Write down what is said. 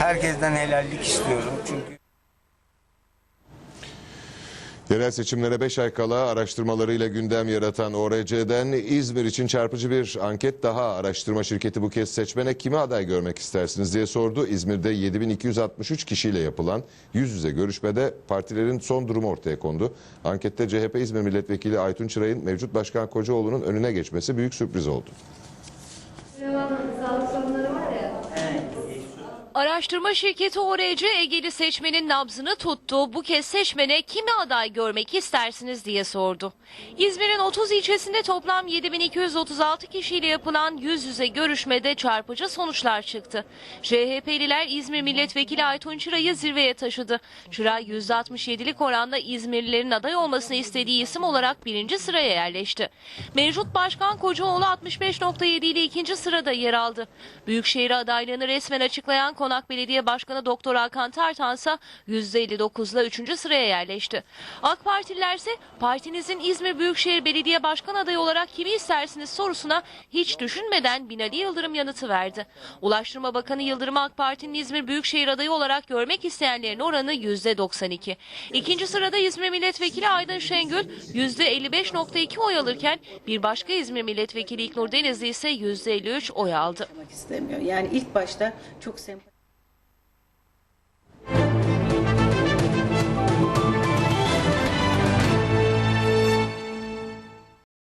Herkesten helallik istiyorum çünkü Yerel seçimlere 5 ay kala araştırmalarıyla gündem yaratan ORC'den İzmir için çarpıcı bir anket daha. Araştırma şirketi bu kez seçmene kimi aday görmek istersiniz diye sordu. İzmir'de 7263 kişiyle yapılan yüz yüze görüşmede partilerin son durumu ortaya kondu. Ankette CHP İzmir Milletvekili Aytun Çıray'ın mevcut Başkan Kocaoğlu'nun önüne geçmesi büyük sürpriz oldu. Araştırma şirketi ORC Ege'li seçmenin nabzını tuttu. Bu kez seçmene kimi aday görmek istersiniz diye sordu. İzmir'in 30 ilçesinde toplam 7236 kişiyle yapılan yüz yüze görüşmede çarpıcı sonuçlar çıktı. CHP'liler İzmir Milletvekili Aytun Çıray'ı zirveye taşıdı. Çıray %67'lik oranda İzmirlilerin aday olmasını istediği isim olarak birinci sıraya yerleşti. Mevcut Başkan Kocaoğlu 65.7 ile ikinci sırada yer aldı. Büyükşehir adaylığını resmen açıklayan Konak Belediye Başkanı Doktor Hakan Tartan ise %59 ile 3. sıraya yerleşti. AK Partililer ise partinizin İzmir Büyükşehir Belediye Başkan adayı olarak kimi istersiniz sorusuna hiç düşünmeden Binali Yıldırım yanıtı verdi. Ulaştırma Bakanı Yıldırım AK Parti'nin İzmir Büyükşehir adayı olarak görmek isteyenlerin oranı %92. İkinci sırada İzmir Milletvekili Aydın Şengül %55.2 oy alırken bir başka İzmir Milletvekili İlknur Denizli ise %53 oy aldı. Yani ilk başta çok sempatik